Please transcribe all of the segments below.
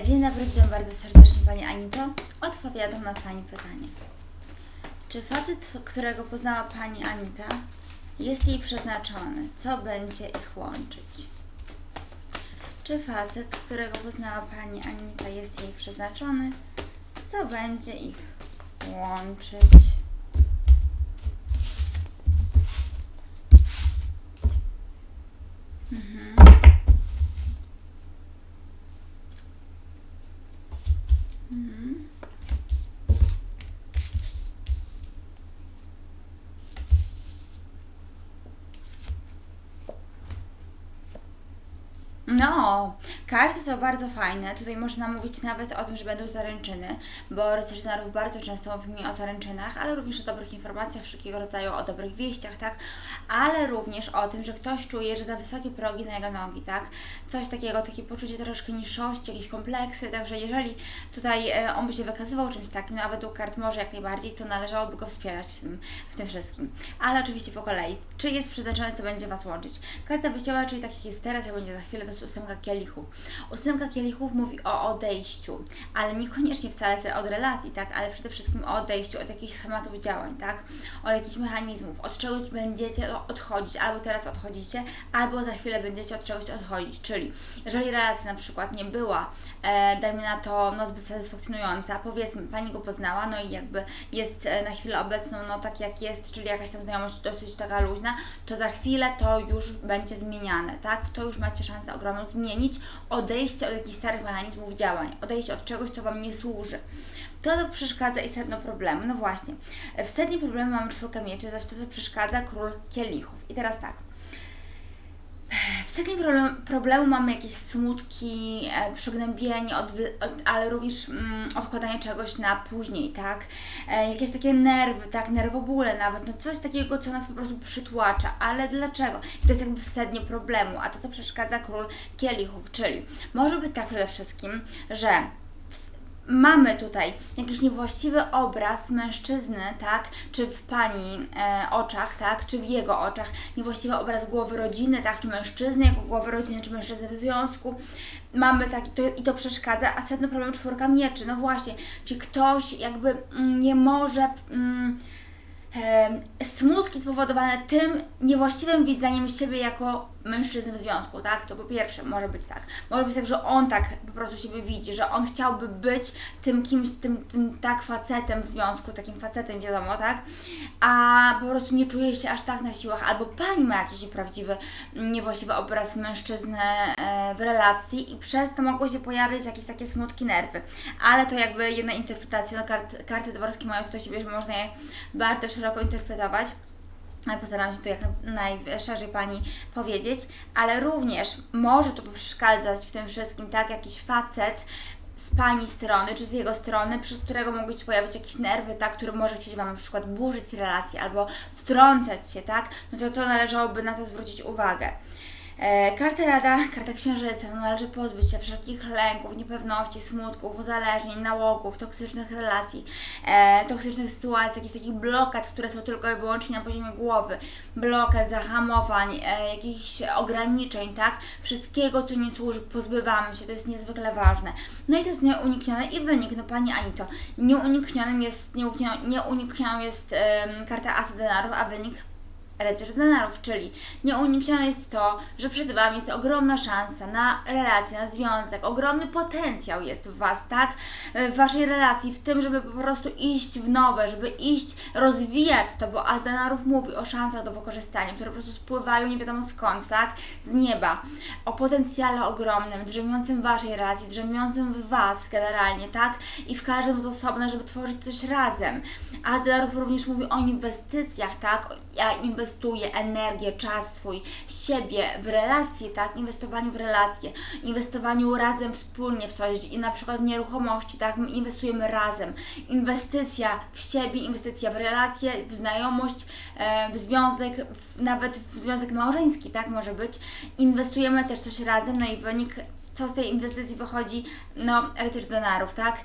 Dzień dobry, witam bardzo serdecznie Pani Anito. Odpowiadam na Pani pytanie. Czy facet, którego poznała Pani Anita, jest jej przeznaczony? Co będzie ich łączyć? Czy facet, którego poznała Pani Anita, jest jej przeznaczony? Co będzie ich łączyć? No, karty są bardzo fajne. Tutaj można mówić nawet o tym, że będą zaręczyny, bo rycerzynerów bardzo często mówi o zaręczynach, ale również o dobrych informacjach wszelkiego rodzaju, o dobrych wieściach, tak? Ale również o tym, że ktoś czuje, że za wysokie progi na jego nogi, tak? Coś takiego, takie poczucie troszeczkę niższości, jakieś kompleksy, także jeżeli tutaj e, on by się wykazywał czymś takim, no a według kart może jak najbardziej, to należałoby go wspierać w tym, w tym wszystkim. Ale oczywiście po kolei, czy jest przeznaczone, co będzie Was łączyć? Karta wyjściowa, czyli tak jak jest teraz, jak będzie za chwilę, to jest ósemka kielichów. Ósemka kielichów mówi o odejściu, ale niekoniecznie wcale od relacji, tak? Ale przede wszystkim o odejściu od jakichś schematów działań, tak? Od jakichś mechanizmów, od czegoś będziecie odchodzić, albo teraz odchodzicie, albo za chwilę będziecie od czegoś odchodzić. Czyli jeżeli relacja na przykład nie była, e, dajmy na to, no zbyt satysfakcjonująca, powiedzmy, Pani go poznała, no i jakby jest e, na chwilę obecną, no tak jak jest, czyli jakaś tam znajomość dosyć taka luźna, to za chwilę to już będzie zmieniane, tak? To już macie szansę ogromną zmienić, odejście od jakichś starych mechanizmów działań, odejście od czegoś, co Wam nie służy. To, przeszkadza i sedno problemu. No właśnie, w sednie problemu mamy czwórkę mieczy, zaś to, co przeszkadza, król kielichów. I teraz tak. Sednie problem, problemu mamy jakieś smutki, e, przygnębienie, ale również mm, odkładanie czegoś na później, tak? E, jakieś takie nerwy, tak? Nerwobóle nawet, no coś takiego, co nas po prostu przytłacza. Ale dlaczego? I to jest jakby w sednie problemu, a to, co przeszkadza król kielichów, czyli może być tak przede wszystkim, że mamy tutaj jakiś niewłaściwy obraz mężczyzny, tak, czy w pani e, oczach, tak, czy w jego oczach, niewłaściwy obraz głowy rodziny, tak, czy mężczyzny jako głowy rodziny, czy mężczyzny w związku. Mamy taki, to, i to przeszkadza, a sedno problem czwórka mieczy, no właśnie, czy ktoś jakby mm, nie może... Mm, e, smutki spowodowane tym niewłaściwym widzeniem siebie jako mężczyzny w związku, tak? To po pierwsze może być tak. Może być tak, że on tak po prostu siebie widzi, że on chciałby być tym kimś, tym, tym tak facetem w związku, takim facetem, wiadomo, tak? A po prostu nie czuje się aż tak na siłach, albo pani ma jakiś prawdziwy, niewłaściwy obraz mężczyzny e, w relacji i przez to mogło się pojawiać jakieś takie smutki, nerwy. Ale to jakby jedna interpretacja, no kart, karty dworskie mają tutaj siebie, że można je bardzo szeroko interpretować postaram się tu jak najszerzej Pani powiedzieć, ale również może to przeszkadzać w tym wszystkim, tak, jakiś facet z Pani strony, czy z jego strony, przez którego mogą się pojawić jakieś nerwy, tak, który może chcieć Wam na przykład burzyć relacje albo wtrącać się, tak, no to to należałoby na to zwrócić uwagę. E, karta Rada, karta Księżyca, no należy pozbyć się wszelkich lęków, niepewności, smutków, uzależnień, nałogów, toksycznych relacji, e, toksycznych sytuacji, jakichś takich blokad, które są tylko i wyłącznie na poziomie głowy, blokad, zahamowań, e, jakichś ograniczeń, tak? Wszystkiego, co nie służy, pozbywamy się, to jest niezwykle ważne. No i to jest nieuniknione i wynik, no Pani Anito, nieuniknionym jest, nieuniknioną, jest karta Asa Denarów, a wynik rycerz denarów, czyli nieuniknione jest to, że przed Wami jest ogromna szansa na relację, na związek, ogromny potencjał jest w Was, tak? W Waszej relacji, w tym, żeby po prostu iść w nowe, żeby iść, rozwijać to, bo As denarów mówi o szansach do wykorzystania, które po prostu spływają nie wiadomo skąd, tak? Z nieba. O potencjale ogromnym, drzemiącym w Waszej relacji, drzemiącym w Was generalnie, tak? I w każdym z osobna, żeby tworzyć coś razem. As denarów również mówi o inwestycjach, tak? Ja inwestycjach inwestuje energię, czas swój, siebie w relacje, tak? Inwestowaniu w relacje, inwestowaniu razem wspólnie w coś i na przykład w nieruchomości, tak? My inwestujemy razem. Inwestycja w siebie, inwestycja w relacje, w znajomość, e, w związek, w, nawet w związek małżeński, tak? Może być. Inwestujemy też coś razem, no i wynik, co z tej inwestycji wychodzi? No, rycerz denarów, tak?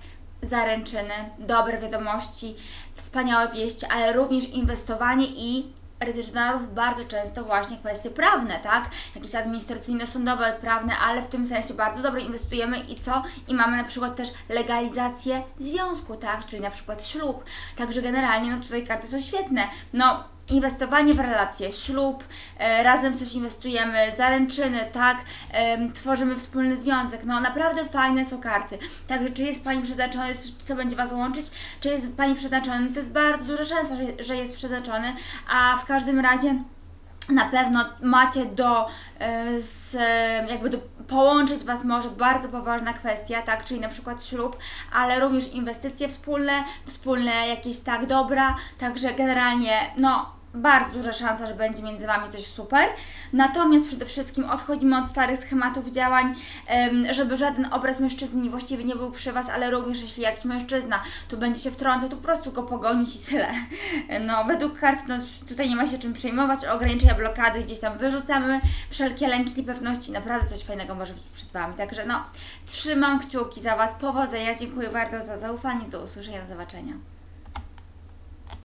zaręczyny, dobre wiadomości, wspaniałe wieści, ale również inwestowanie i recenzjonarów bardzo często właśnie kwestie prawne, tak? Jakieś administracyjne, sądowe, prawne, ale w tym sensie bardzo dobrze inwestujemy i co? I mamy na przykład też legalizację związku, tak? Czyli na przykład ślub. Także generalnie, no tutaj karty są świetne. No, inwestowanie w relacje, ślub, e, razem w coś inwestujemy, zaręczyny, tak, em, tworzymy wspólny związek, no naprawdę fajne są karty. Także czy jest Pani przeznaczony, co będzie Was łączyć, czy jest Pani przeznaczony, to jest bardzo duża szansa, że, że jest przeznaczony, a w każdym razie na pewno macie do, e, z, jakby do połączyć Was może bardzo poważna kwestia, tak, czyli na przykład ślub, ale również inwestycje wspólne, wspólne jakieś tak dobra, także generalnie no bardzo duża szansa, że będzie między Wami coś super. Natomiast przede wszystkim odchodzimy od starych schematów działań, żeby żaden obraz mężczyzny właściwie nie był przy Was, ale również jeśli jakiś mężczyzna tu będzie się wtrącał, to po prostu go pogonić i tyle. No, według kart no, tutaj nie ma się czym przejmować, ograniczenia blokady gdzieś tam wyrzucamy, wszelkie lęki, niepewności, naprawdę coś fajnego może być przed Wami. Także no, trzymam kciuki za Was, powodzenia, dziękuję bardzo za zaufanie, do usłyszenia, do zobaczenia.